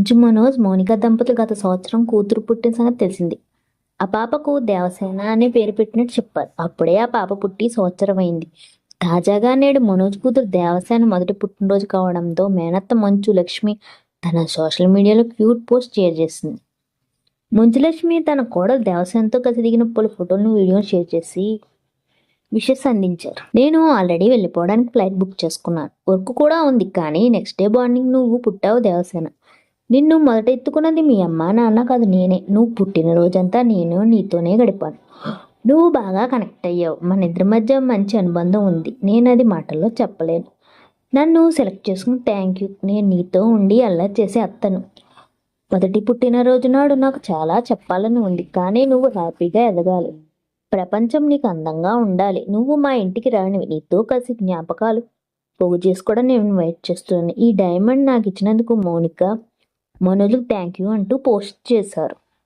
మంచు మనోజ్ మౌనిక దంపతులు గత సంవత్సరం కూతురు పుట్టిన సంగతి తెలిసింది. ఆ పాపకు దేవసేన అనే పేరు పెట్టినట్టు చెప్పారు. అప్పుడే ఆ పాప పుట్టి సంవత్సరం అయింది. తాజాగా నేడు మనోజ్ కూతురు దేవసేన మొదటి పుట్టినరోజు కావడంతో మేనత్త మంచు లక్ష్మి తన సోషల్ మీడియాలో క్యూట్ పోస్ట్ షేర్ చేసింది. మంచులక్ష్మి తన కోడలు దేవసేనతో కలిసి దిగిన పలు ఫోటోలను వీడియోలు షేర్ చేసి విషెస్ అందించారు. నేను ఆల్రెడీ వెళ్ళిపోవడానికి ఫ్లైట్ బుక్ చేసుకున్నాను. వర్క్ కూడా ఉంది కానీ నెక్స్ట్ డే మార్నింగ్ నువ్వు పుట్టావు దేవసేన. నిన్ను మొదట ఎత్తుకున్నది మీ అమ్మ నాన్న కాదు నేనే. నువ్వు పుట్టినరోజంతా నేను నీతోనే గడిపాను. నువ్వు బాగా కనెక్ట్ అయ్యావు. మన ఇద్దరి మధ్య మంచి అనుబంధం ఉంది. నేను అది మాటల్లో చెప్పలేను. నన్ను సెలెక్ట్ చేసుకుని థ్యాంక్ యూ. నేను నీతో ఉండి అల్లరి చేసే అత్తను. మొదటి పుట్టినరోజు నాడు నాకు చాలా చెప్పాలని ఉంది. కానీ నువ్వు హ్యాపీగా ఎదగాలి. ప్రపంచం నీకు అందంగా ఉండాలి. నువ్వు మా ఇంటికి రానివి. నీతో కలిసి జ్ఞాపకాలు పోగు చేసుకోవడం నేను వెయిట్ చేస్తున్నాను. ఈ డైమండ్ నాకు ఇచ్చినందుకు మౌనిక మనోజ్కి థ్యాంక్ యూ అంటూ పోస్ట్ చేశారు.